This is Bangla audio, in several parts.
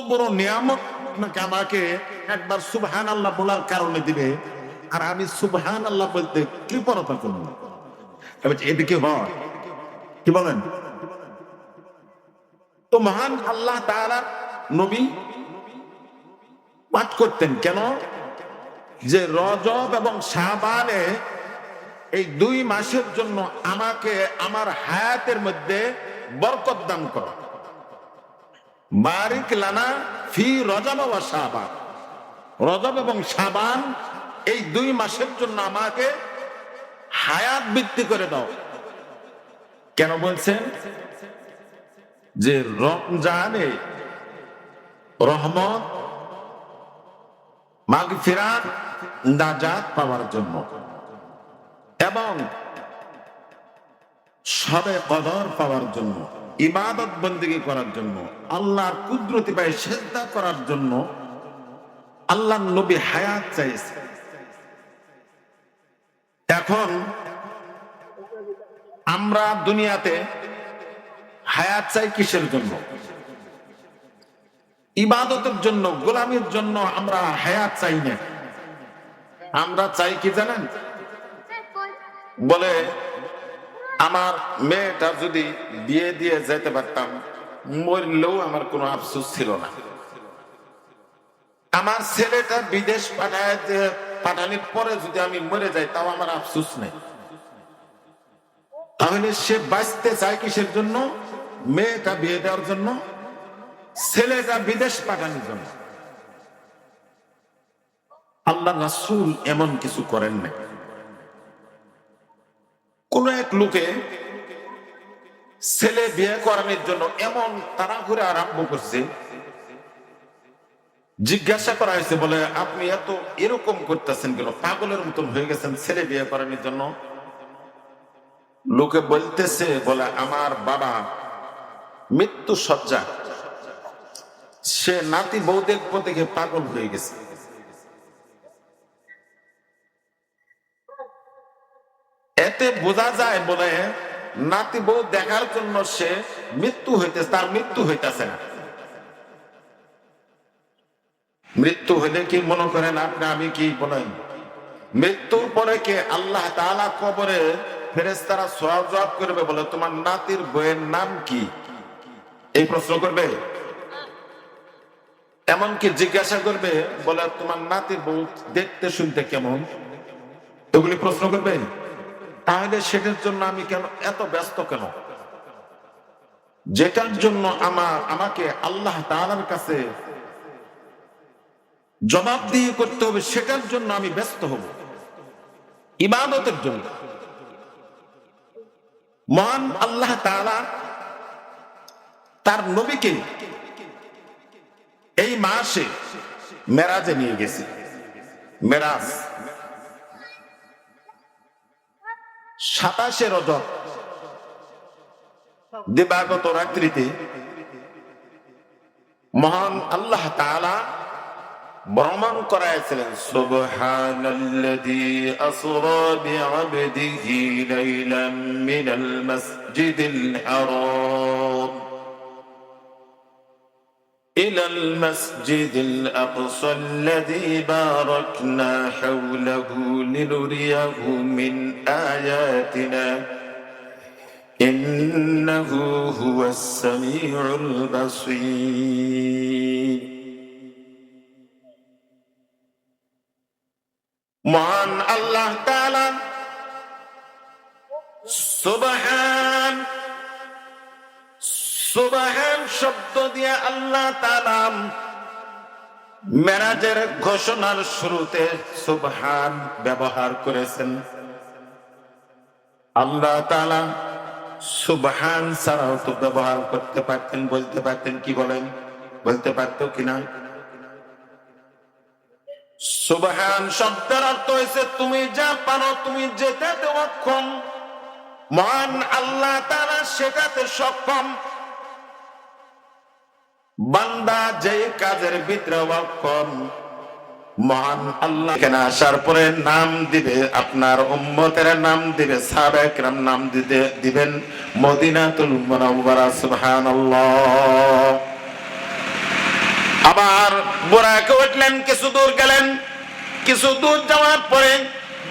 বড় নিয়ামত আপনাকে আমাকে একবার সুবহান আল্লাহ বলার কারণে দিবে। আর আমি সুবহান আল্লাহ বলতে কৃপণতা করব। এটা কি হয় বলেন? তো মহান আল্লাহ তাআলা নবী পাঠ করতেন কেন? যে রজব এবং শাবানে এই দুই মাসের জন্য আমাকে আমার হায়াতের মধ্যে বরকত দান করো। বারিক লানা ফি রজব ওয়া শাবান। রজব এবং শাবান এই দুই মাসের জন্য আমাকে হায়াত বৃদ্ধি করে দাও। কেন বলছেন? যে রমজানে রহমত, মাগফিরাত, নাজাত পাওয়ার জন্য। এবং সবে কদর পাওয়ার জন্য। ইবাদত বন্দিগি করার জন্য, আল্লাহর কুদরতি পায়ে সেজদা করার জন্য আল্লাহ নবী হায়াত চাইছে। এখন আমরা দুনিয়াতে হায়াত চাই কিসের জন্য? ইবাদতের জন্য, গোলামির জন্য আমরা হায়াত চাই না। আমরা চাই কি জানেন? বলে আমার মেয়েটা যদি বিয়ে দিয়ে যেতে পারতাম, মরলেও আমার কোনো আফসোস ছিল না। আমার ছেলেটা বিদেশ পাঠায় পাঠানোর পরে যদি আমি মরে যাই, তাও আমার আফসোস নেই। তাহলে সে বাঁচতে চায় কিসের জন্য? মেয়েটা বিয়ে দেওয়ার জন্য, ছেলেটা বিদেশ পাঠানোর জন্য। আল্লাহ রাসূল এমন কিছু করেন না কোন এক লোকে ছেলে বিয়ে করানোর জন্য এমন তারা ঘুরে আরম্ভ করছে, জিজ্ঞাসা করা হয়েছে বলে, আপনি এত এরকম করতেছেন কেন? পাগলের মতন হয়ে গেছেন ছেলে বিয়ে করানোর জন্য? লোকে বলতেছে, বলে, আমার বাবা মৃত্যু সজ্জা সে নাতি দেখব দেখে পাগল হয়ে গেছে। এতে বোঝা যায় বলে নাতি বউ দেখার জন্য সে মৃত্যু হইতেছে, তার মৃত্যু হইতেছে না। মৃত্যু হইলে কি মনে করেন আপনি আমি কি বলেন মৃত্যুর পরে কে আল্লাহ তাআলা কবরে ফেরেশতারা সওয়াল জবাব করবে বলে, তোমার নাতির বইয়ের নাম কি? এই প্রশ্ন করবে? এমনকি জিজ্ঞাসা করবে, বলে, তোমার নাতির বউ দেখতে শুনতে কেমন? এগুলি প্রশ্ন করবে? তাহলে সেটার জন্য আমি কেন এত ব্যস্ত কেন? যেটার জন্য আমার, আমাকে আল্লাহ তালার কাছে জবাব দিয়ে করতে হবে, সেটার জন্য আমি ব্যস্ত হব। ইবাদতের জন্য। মহান আল্লাহ তালা তার নবীকে এই মাসে মেরাজে নিয়ে গেছে। মেরাজ। সাতাশে রজব দেবাগত রাত্রিতে মহান আল্লাহ তাআলা ভ্রমণ করাইছিলেন, সুবহানাল্লাযী আসরা বিআবদিহি লাইলাম মিনাল মাসজিদিল হারাম। إلى المسجد الأقصى الذي باركنا حوله لنريه من آياتنا إنه هو السميع البصير মহান আল্লাহ তাআলা সুবহান সুবহান শব্দ দিয়ে আল্লাহ তাআলা মেরাজের ঘোষণার শুরুতে সুবহান ব্যবহার করেছেন। আল্লাহ তাআলা সুবহান ছাড়াও তো ব্যবহার করতে পারতেন, বলতে পারতেন কি বলেন? বলতে পারতো কিনা সুবহান শব্দের অর্থ হয়েছে তুমি যা পারো তুমি যেটাতে অক্ষম, মহান আল্লাহ তারা সেটাতে সক্ষম। বান্দা যে কাজের ভিতরে অক্ষম, মহান আল্লাহ এখানে আসার পরে নাম দিবে, আপনার উম্মতের নাম দিবে নাম দিতে দিবেন মদিনাতুল আবার বোরাকে উঠলেন, কিছু দূর গেলেন, কিছু দূর যাওয়ার পরে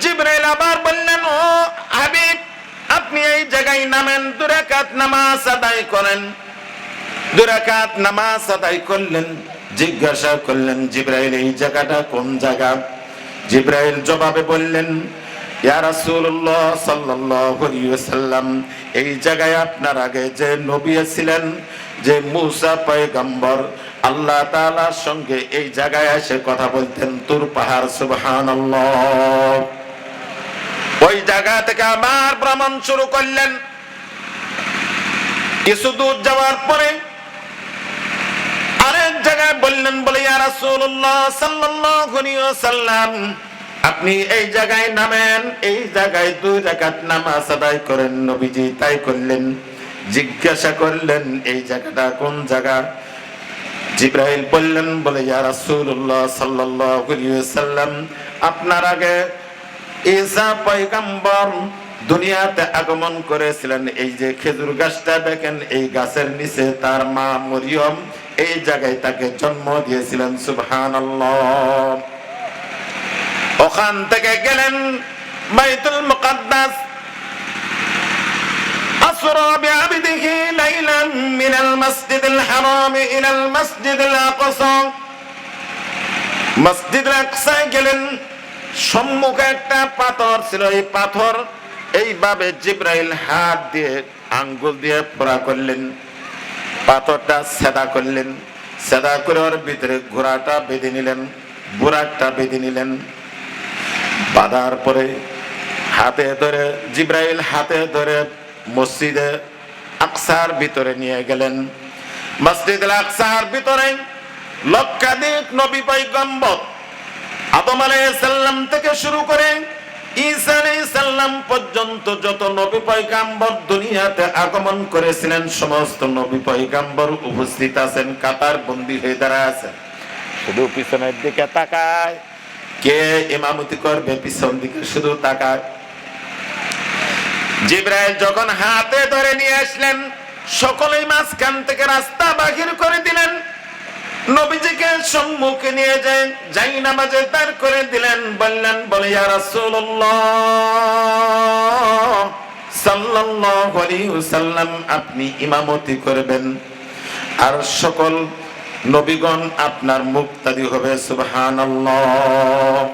জিব্রাইল আবার বললেন, ও হাবিব, আপনি এই জায়গায় নামেন, দুরাকাত নামাজ আদায় করেন। দুরাকাত নামাজ আদায় করলেন, জিজ্ঞাসা করলেন, জিব্রাইল, এই জায়গাটা কোন জায়গা? জিব্রাইল জবাবে বললেন ওয়াসাল্লাম, এই জায়গায় আপনার আগে যে নবী ছিলেন, যে মুসা পয়গম্বর, আল্লাহ তাআলার সঙ্গে এই জায়গায় এসে কথা বলতেন, তুর পাহাড়, সুবহানাল্লাহ। ওই জায়গা থেকে আবার ভ্রমণ শুরু করলেন। কিছু দূর যাওয়ার পরে বললেন, বলে আপনি এই জায়গায় নামেন, এই জায়গায় দুই রাকাত নামাজ আদায় করেন, নবীজি তাই করলেন, জিজ্ঞাসা করলেন, এই জায়গাটা কোন জায়গা? বললেন, বলে আপনার আগে ঈসা পয়গম্বর দুনিয়াতে আগমন করেছিলেন, এই যে খেজুর গাছটা দেখেন, এই গাছের নিচে তার মা মরিয়ম এই জায়গায় তাকে জন্ম দিয়েছিলেন সুবহানাল্লাহ ওখান থেকে গেলেন বাইতুল মুকাদ্দাস أسرى بعبده ليلا من المسجد الحرام إلى المسجد الأقصى মসজিদ আকসায় গেলেন সম্মুখে একটা পাথর ছিল এই পাথর এইভাবে জিব্রাইল হাত দিয়ে আঙ্গুল দিয়ে ফোড়া করলেন পাথরটা সেদা করলেন। সেদা করে ওর ভিতরে ঘোড়াটা বেঁধে নিলেন, বুড়াটা বেঁধে নিলেন। বাঁধার পরে হাতে ধরে, জিব্রাইল হাতে ধরে মসজিদে আকসার ভিতরে নিয়ে গেলেন। মসজিদ আকসার ভিতরে লক্ষাধিক নবী পৈগম্বর আদম আলাইহিসসালাম থেকে শুরু করে কে শুধু তাকায়। জিব্রাইল যখন হাতে ধরে নিয়ে আসলেন, সকলেই মাঝখান থেকে রাস্তা বাহির করে দিলেন। নবীজিকে সম্মুখে নিয়ে যায়, যাই নামাজে দাঁড় করে দিলেন, বললেন, বলে ওয়াসাল্লাম, আপনি ইমামতি করবেন। আর সকল নবীগণ আপনার মুক্তাদি হবে, সুবহানাল্লাহ।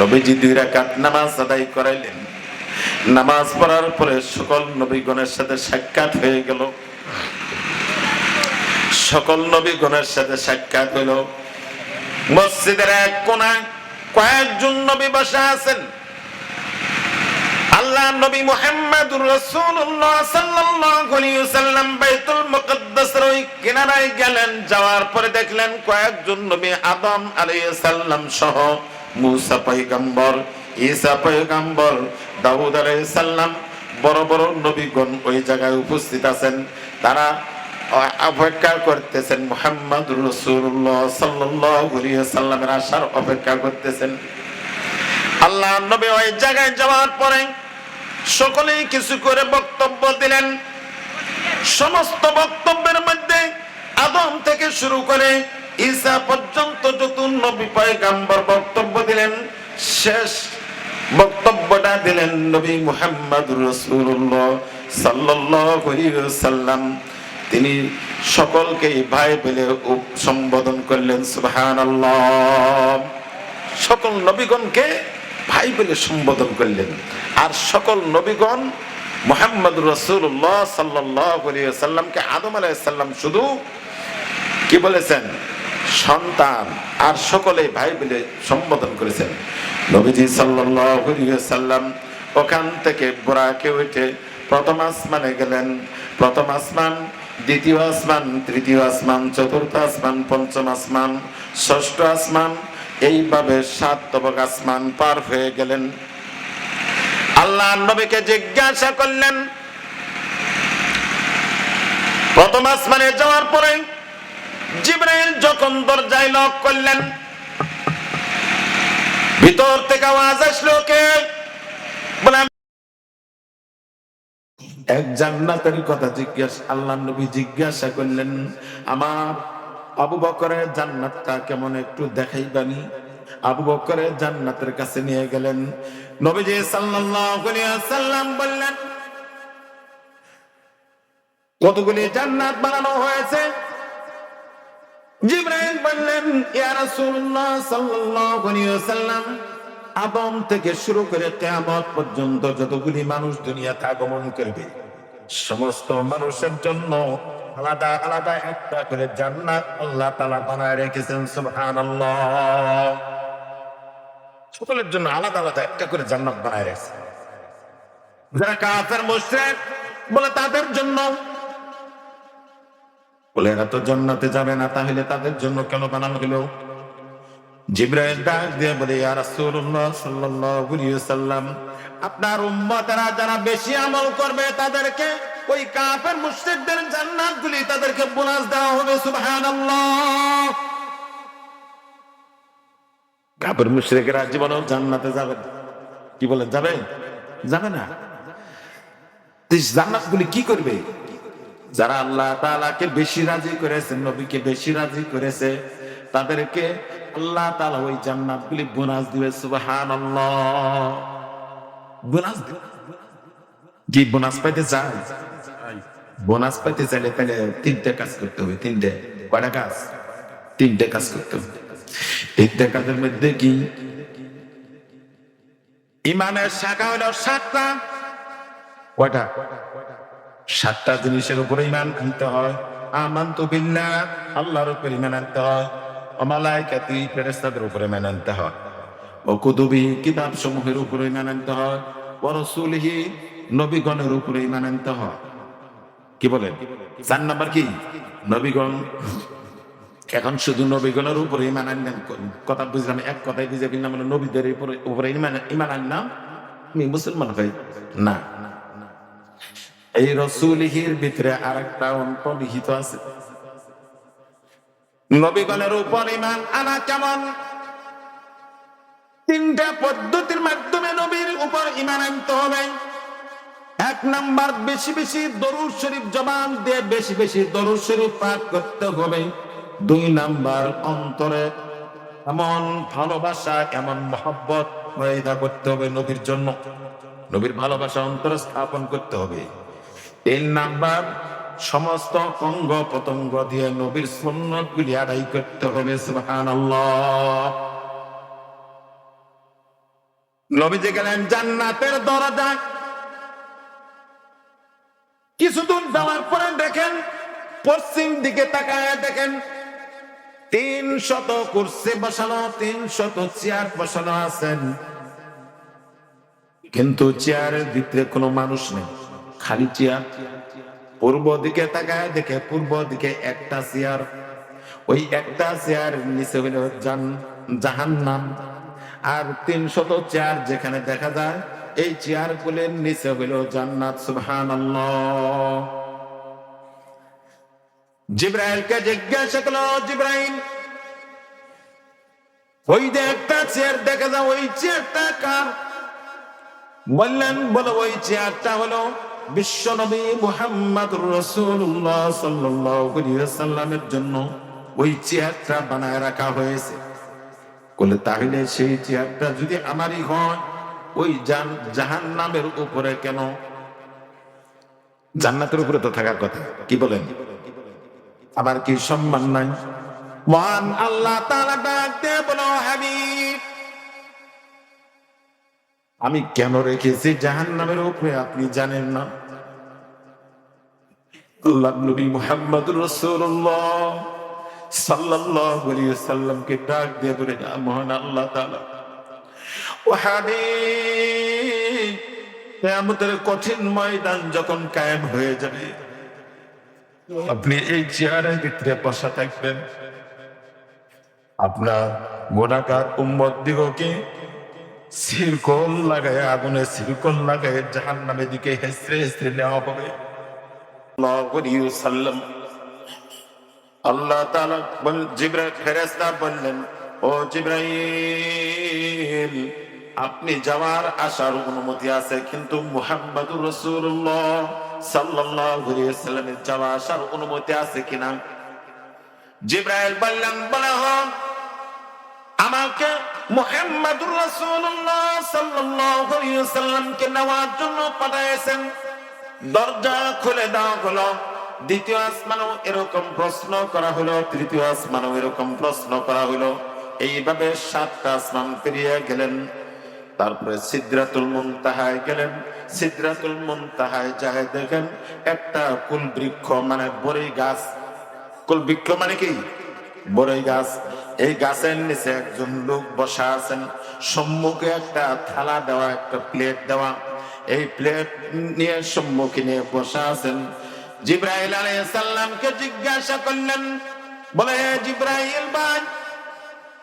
নবীজি দুই রাকাত নামাজ আদায় করাইলেন। নামাজ পড়ার পরে সকল নবীগণের সাথে সাক্ষাৎ হয়ে গেল। সকল নবীগণের সাথে সাক্ষাৎ হইল। মসজিদের এক কোনায় কয়েকজন নবী বসা আছেন। আল্লাহ নবী মুহাম্মদুর রাসূলুল্লাহ সাল্লাল্লাহু আলাইহি ওয়াসাল্লাম বাইতুল মুকদ্দাসের ওই কিনারায় গেলেন। যাওয়ার পরে দেখলেন কয়েকজন নবী আদম আলাইহিস সালাম সহ মুসা পয়গম্বর, ঈসা পয়গম্বর, দাউদ আলাইহিস সালাম বড় বড় নবীগণ ওই জায়গায় উপস্থিত আছেন। তারা অপেক্ষা করতেছেন মোহাম্মদ রসুল্লাহ সাল্লামের আসার অপেক্ষা করতেছেন। আল্লাহ নবী ওই জায়গায় যাওয়ার পরে সকলেই কিছু করে বক্তব্য দিলেন। সমস্ত বক্তব্যের মধ্যে আদম থেকে শুরু করে ঈসা পর্যন্ত যত নবী পয়গাম্বর বক্তব্য দিলেন, শেষ বক্তব্যটা দিলেন নবী মুহাম্মদ রসুল্লাহ সাল্লাল্লাহু আলাইহি ওয়াসাল্লাম। তিনি সকলকেই ভাই বলে সম্বোধন করলেন, সুবহানাল্লাহ। সকল নবীগণকে ভাই বলে সম্বোধন করলেন। আর সকল নবীগণ মোহাম্মদ রসুল্লাহ সাল্লামকে আদম আলাইসাল্লাম শুধু কি বলেছেন? সন্তান। আর সকলে ভাই বলে সম্বোধন করেছেন। নবীজি সাল্লাম ওখান থেকে বোরাকে উঠে প্রথম আসমানে গেলেন। প্রথম আসমান দ্বিতীয় আসমান, তৃতীয় আসমান, চতুর্থ আসমান, পঞ্চম আসমান, ষষ্ঠ আসমান, এইভাবে সাত তবক আসমান পার হয়ে গেলেন। আল্লাহ নবীকে জিজ্ঞাসা করলেন, প্রথম আসমানে যাওয়ার পরে জিব্রাইল যখন দরজায় লক করলেন, ভিতর থেকে আওয়াজ আসলো কে? বলে এক জান্নাতের কথা জিজ্ঞাসা, আল্লাহ নবী জিজ্ঞাসা করলেন, আমার আবু বকরের জান্নাতটা কেমন একটু দেখাইবানি? আবু বকরের জান্নাতের কাছে নিয়ে গেলেন। নবীজি সাল্লাল্লাহু আলাইহি বললেন, কতগুলি জান্নাত বানানো হয়েছে? জিব্রাইল বললেন, ইয়া রাসূলুল্লাহ সাল্লাল্লাহু আলাইহি আদম থেকে শুরু করে কিয়ামত পর্যন্ত যতগুলি মানুষ দুনিয়াতে আগমন করবে, সমস্ত মানুষের জন্য আলাদা আলাদা একটা করে জান্নাত আল্লাহ তালা বানায় রেখেছেন, সুবহানাল্লাহ। সকলের জন্য আলাদা আলাদা একটা করে জান্নাত বানায় রেখেছেন। যারা কাফের, মুশরিক, বলে তাদের জন্য। বলে এরা তো জান্নাতে যাবে না, তাহলে তাদের জন্য কেন বানানো হলো? জিব্রাইল ডাক দিয়ে বলে, ইয়া সাল্লাল্লাহু আলাইহি ওয়াসাল্লাম, আপনার উম্মতেরা যারা বেশি আমল করবে তাদেরকে ওই কাফের মুশরিকদের জান্নাতগুলি তাদেরকে বোনাস দেওয়া হবে, সুবহানাল্লাহ। কাফের মুশরিকরা জান্নাতে যাবে কি বলে, যাবে? যাবে না। জান্নাতগুলি কি করবে? যারা আল্লাহ তাআলাকে বেশি রাজি করেছে, নবীকে বেশি রাজি করেছে তাদেরকে আল্লাহ তাআলা ওই জান্নাতগুলি বোনাস দিবে, সুবহানাল্লাহ। বোনাস কি বোনাস পাইতে চাই। বোনাস পাইতে চাইলে তাহলে তিনটে কাজ করতে হবে, তিনটে। কয়টা কাজ? তিনটে কাজ করতে হবে। তিনটে কাজের মধ্যে কি? ইমানের শাখা হলো সাতটা। কয়টা? সাতটা জিনিসের উপরে ইমান আনতে হয়। আমান তো বিল্লাহ, আল্লাহর উপর ইমান আনতে হয়। অমালাইকাতি ফেরেস্তাদের উপরে ইমান আনতে হয়। ও কুতুবি কিতাব সমূহের উপরে ইমান আনতে হয়। ও রসুলহি নবীগণের উপরে ইমান আনতে হয়। কি বলেন চার নাম্বার কি? নবীগণ, এখন শুধু নবীগণের উপরে ইমান আনলেন কথা বুঝলাম, এক কথায় বুঝে ফেললাম মানে নবীদের উপরে ইমান ইমান আনলাম আমি মুসলমান হই। না। এই রসুলিহির ভিতরে আরেকটা অন্তর্নিহিত আছে। নবীগণের উপর ইমান আনা কেমন? তিনটা পদ্ধতির মাধ্যমে নবীর উপর ইমান আনতে হবে। এক নাম্বার, বেশি বেশি দরুদ শরীফ জবান দিয়ে বেশি বেশি দরুদ শরীফ পাঠ করতে হবে। দুই নাম্বার, অন্তরে এমন ভালোবাসা, এমন মহব্বত করতে হবে নবীর জন্য। নবীর ভালোবাসা অন্তরে স্থাপন করতে হবে। তিন নাম্বার সমস্ত অঙ্গ পতঙ্গ দিয়ে নবীর সুন্নত গুলি আদায় করতে হবে নবীজি গেলেন জান্নাতের দরজায় কিছু দূর যাওয়ার পরে দেখেন, পশ্চিম দিকে তাকায় দেখেন, তিন শত কুর্সি বসানো, তিন শত চেয়ার বসানো আছেন। কিন্তু চেয়ারের ভিতরে কোনো মানুষ নেই, খালি চেয়ার। পূর্ব দিকে তাকায় দেখে পূর্ব দিকে একটা চেয়ার। ওই একটা চেয়ার নিচে হইল জান জাহান্নাম। আর তিন শত চেয়ার যেখানে দেখা যায়, এই চেয়ার গুলির নিচে হইল জান্নাত, সুবহানাল্লাহ। জিব্রাইলকে জিজ্ঞাসা করল, জিব্রাইল, ওই যে একটা চেয়ার দেখা যায়, ওই চেয়ারটা কার? বললেন, বলো, ওই চেয়ারটা হলো বিশ্বনবী মুহাম্মদ রসুল্লাহ সাল্লামের জন্য ওই চেয়ারটা বানায় রাখা হয়েছে। বলে, তাহলে সেই চেয়ারটা যদি আমারই হয়, ওই জাহান নামের উপরে কেন? জান্নাতের উপরে তো থাকার কথা, কি বলেন? আবার কি সম্মান নাই? মহান আল্লাহ তাআলা ডাক দিয়ে বলো, হাবিব আমি কেন রেখেছি? জাহান নামের উপরে আপনি জানেন না। আল্লাহ নবী মুহাম্মদ রাসূলুল্লাহ সাল্লাল্লাহু আলাইহি সাল্লামকে ডাক দিয়ে না মহান আল্লাহ হাবিব, কিয়ামতের কঠিন ময়দান যখন কায়েম হয়ে যাবে, আপনি এই চেয়ারের ভিতরে বসা থাকবেন। আপনার গোনাকার উম্মত দিগকে সিরকল লাগায় আগুনে সিরকল লাগায় জাহান নামে দিকে হেসরে হেসরে নেওয়া হবে। আল্লাহ তাআলা বল, জিব্রাইল ফেরেশতা বললেন, ও জিব্রাইল, আপনি যাওয়ার আসার অনুমতি আছে, কিন্তু মুহাম্মদুর আলাইহি ওয়াসাল্লামের যাওয়া আসার অনুমতি আছে কিনা? জিব্রাইল বললেন, বলে, আমাকে মুহাম্মাদুর রাসূলুল্লাহ সাল্লাল্লাহু আলাইহি ওয়াসাল্লামকে নেওয়ার জন্য দরজা খুলে দেওয়া হলো। দ্বিতীয় আসমানও এরকম প্রশ্ন করা হলো, তৃতীয় আসমানও এরকম প্রশ্ন করা হলো। এইভাবে সাতটা আসমান পেরিয়ে গেলেন। তারপরে সিদ্রাতুল মুনতাহায় গেলেন। সিদ্রাতুল মুনতাহায় যায় দেখেন, একটা কুল বৃক্ষ মানে বড়ই গাছ। কুল বৃক্ষ মানে কি? বড়ই গাছ। এই গাছের নিচে একজন লোক বসা আছেন। সম্মুখে একটা থালা দেওয়া, একটা প্লেট দেওয়া। এই প্লেট নিয়ে সম্মুখে নিয়ে বসা আছেন। জিব্রাইল আলাইহিস সালামকে জিজ্ঞাসা করলেন, বলে, "হে জিব্রাইল ভাই,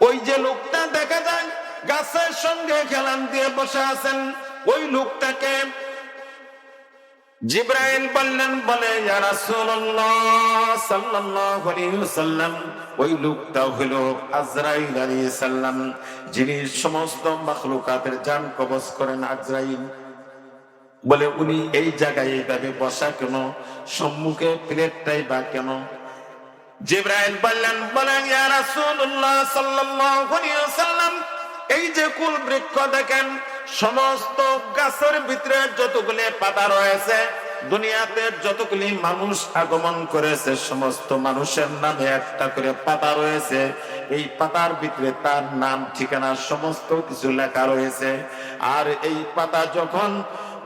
ওই যে লোকটা দেখা যায়, গাছের সঙ্গে খেলান দিয়ে বসে আছেন। ওই লোকটাকে জিব্রাইল বললেন, বলে আলাইহি ওই লোকটা আজরাইল আলাইহিস সালাম, যিনি সমস্ত মাখলুকাতের জান কবজ করেন আজরাইল। বলে, উনি এই জায়গায় এইভাবে বসা কেন? সম্মুখে প্লেটটাই বা কেন? জিব্রাইল বললেন বলেন ইয়া রাসূলুল্লাহ সাল্লাল্লাহু আলাইহি ওয়াসাল্লাম, এই যে কুল বৃক্ষ দেখেন সমস্ত গাছের ভিতরে যতগুলি পাতা রয়েছে, দুনিয়াতে যতগুলি মানুষ আগমন করেছে, সমস্ত মানুষের নামে একটা করে পাতা রয়েছে। এই পাতার ভিতরে তার নাম, ঠিকানা, সমস্ত কিছু লেখা রয়েছে। আর এই পাতা যখন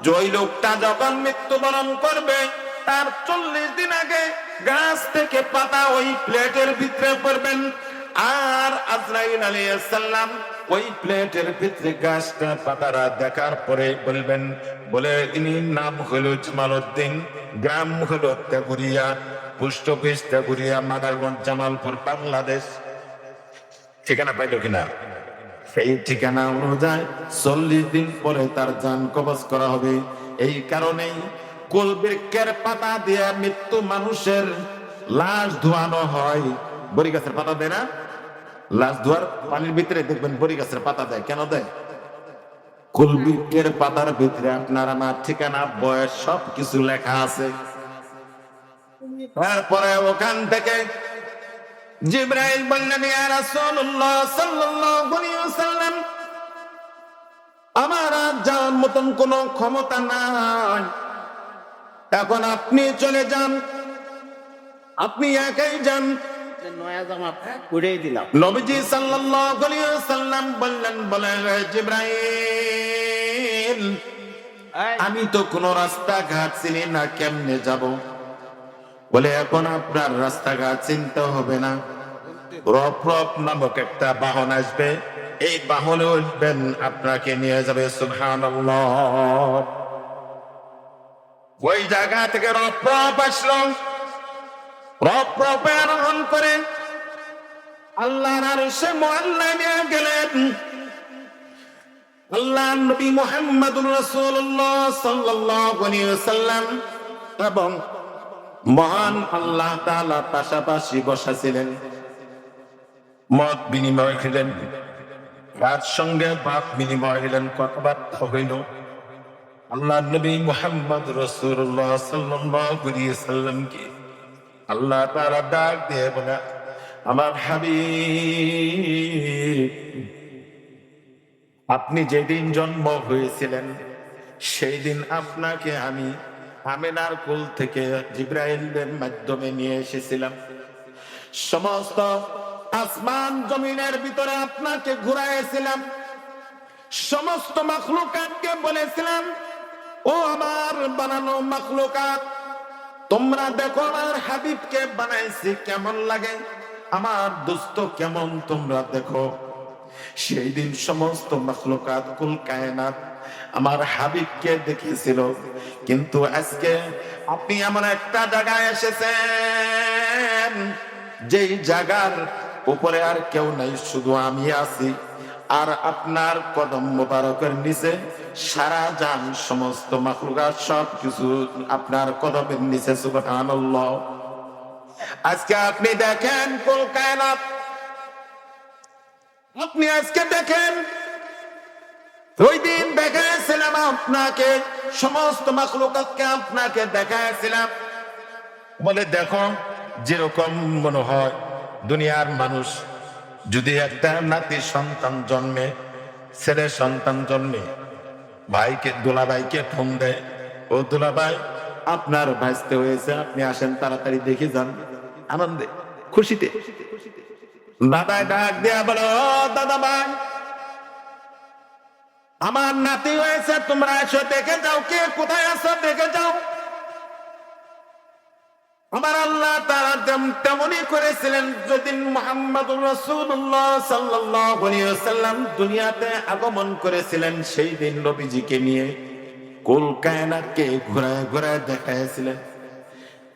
জয় লোকটা যখন মৃত্যুবরণ করবে, তার চল্লিশ দিন আগে গাছ থেকে পাতা ওই প্লেটের ভিতরে পড়বেন। আর আজরাইল আলাইহিস সালাম ওই প্লেটের ভিতরে গাছটা পাতারা দেখার পরে বলবেন, বলে ইনি নাম হলো জামালউদ্দিন, গ্রাম হলো তেগুরিয়া, পোস্ট অফিস তেগুরিয়া, মাদারগঞ্জ, জামালপুর, বাংলাদেশ। ঠিকানা পাইলো কিনা? সেই ঠিকানা অনুযায়ী চল্লিশ দিন পরে তার যান কবজ করা হবে। এই কারণেই কুল বৃক্ষের পাতা দিয়ে মৃত্যু মানুষের লাশ ধোয়ানো হয়। বড়ি গাছের পাতা দেয় না? লাশ ধোয়ার পানির ভিতরে দেখবেন বড়ি গাছের পাতা দেয়। কেন দেয়? পাতার ভিতরে আপনার আমার ঠিকানা, বয়স সব কিছু লেখা আছে। তারপরে ওখান থেকে জিব্রাইল বললেন রাসূলুল্লাহ সাল্লাল্লাহু আলাইহি ওয়াসাল্লাম, আমার আর যাওয়ার মতন কোনো ক্ষমতা নাই। এখন আপনি চলে যান। আপনি একাই যান। নয়া জামা উড়েই দিলাম। নবীজি সাল্লাল্লাহু আলাইহি ওয়াসাল্লাম বললেন বলে জিব্রাইল আমি তো কোনো রাস্তাঘাট চিনি না কেমনে যাব? বলে এখন আপনার রাস্তাঘাট চিনতে হবে না। রফ রফ নামক একটা বাহন আসবে। এই বাহনে উঠবেন আপনাকে নিয়ে যাবে সুহান ওই জায়গা থেকে রফ রফ আসলো। আরোহণ করে। আল্লাহর আরশে মোয়াল্লা গেলেন। আল্লাহ নবী মুহাম্মদুর রাসূলুল্লাহ সাল্লাল্লাহু আলাইহি এবং মহান আল্লাহ তাআলা পাশাপাশি বসা ছিলেন মত বিনিময় খেলেন তার সঙ্গে বাপ বিনিময় হলেন, কথাবার্তা হইল। আল্লাহ নবী মুহাম্মদ সাল্লাল্লাহু আলাইহি সাল্লামকে আল্লাহ তাআলা ডাক দিয়ে বলে, আমার হাবিব, আপনি যেদিন জন্ম হয়েছিলেন সেই দিন আপনাকে আমি আমেনার কুল থেকে জিব্রাইলের মাধ্যমে নিয়ে এসেছিলাম। সমস্ত আসমান জমিনের ভিতরে আপনাকে ঘুরাইছিলাম। সমস্ত মাখলুকাতকে বলেছিলাম, ও আমার বানানো মাখলুকাত তোমরা দেখো আমার হাবিবকে বানাইছি, কেমন লাগে? আমার দোস্ত কেমন তোমরা দেখো? সেই দিন সমস্ত মখলুকাত কুল কায়নাত আমার হাবিবকে দেখিয়েছিল। কিন্তু আজকে আপনি এমন একটা জায়গায় এসেছেন, যেই জায়গার উপরে আর কেউ নাই, শুধু আমি আছি। আর আপনার কদম মোবারকের নিচে সারা যান সমস্ত মাখলুকাত সব কিছু আপনার কদমের নিচে, সুবহানাল্লাহ। আজকে আপনি দেখেন কায়নাত। আপনি আজকে দেখেন, ওই দিন দেখাইছিলাম আপনাকে, সমস্ত মাখলুকাতকে আপনাকে দেখাইছিলাম। বলে দেখো, যেরকম মনে হয় দুনিয়ার মানুষ যদি একটা নাতি সন্তান জন্মে, ছেলে সন্তান জন্মে, ভাইকে, দুলাভাইকে ফোন দেয়, ও দুলাভাই, আপনার ভাইস্তে হয়েছে, আপনি আসেন তাড়াতাড়ি দেখে যান। আনন্দে, খুশিতে। দাদাই ডাক দেয়া বলো দাদা ভাই, আমার নাতি হয়েছে, তোমরা এসে, দেখে যাও, কে কোথায় আছো, দেখে যাও। আমার আল্লাহ তারা তেমনই করেছিলেন, যেদিন মোহাম্মদ রসুল্লাহ সাল্লাম দুনিয়াতে আগমন করেছিলেন, সেই দিন নবীজিকে নিয়ে কুল কায়নাতকে ঘোরায় ঘোরায় দেখাইছিলেন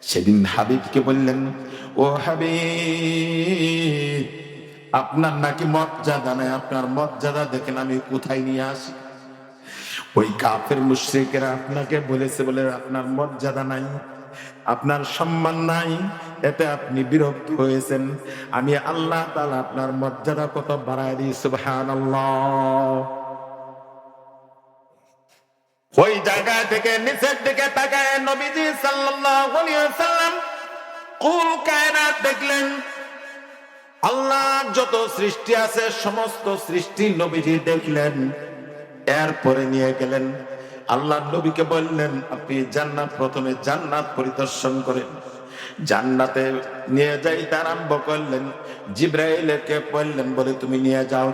সেদিন হাবিবকে বললেন, ও হাবিব, আপনার নাকি মর্যাদা নাই, আপনার মর্যাদা দেখেন আমি কোথায় নিয়ে আসি? ওই কাফের মুশ্রিকেরা আপনাকে বলেছে বলে আপনার মর্যাদা নাই। আপনার সম্মান নাই, এতে আপনি বিরক্ত হয়েছেন। আমি আল্লাহ তাআলা আপনার মর্যাদা কত বাড়ায় দিই, সুবহানাল্লাহ। ওই জায়গা থেকে, নিচের দিকে তাকায় নবীজি সাল্লাল্লাহু আলাইহি ওয়াসাল্লাম কুল কায়নাত দেখলেন, আল্লাহ যত সৃষ্টি আছে, সমস্ত সৃষ্টি নবীজি দেখলেন, এরপরে নিয়ে গেলেন। আল্লাহ নবীকে বললেন, আপনি জান্নাত প্রথমে জান্নাত পরিদর্শন করেন। জান্নাতে নিয়ে যাইতে আরম্ভ করলেন। জিব্রাইলকে বললেন, বলে তুমি নিয়ে যাও।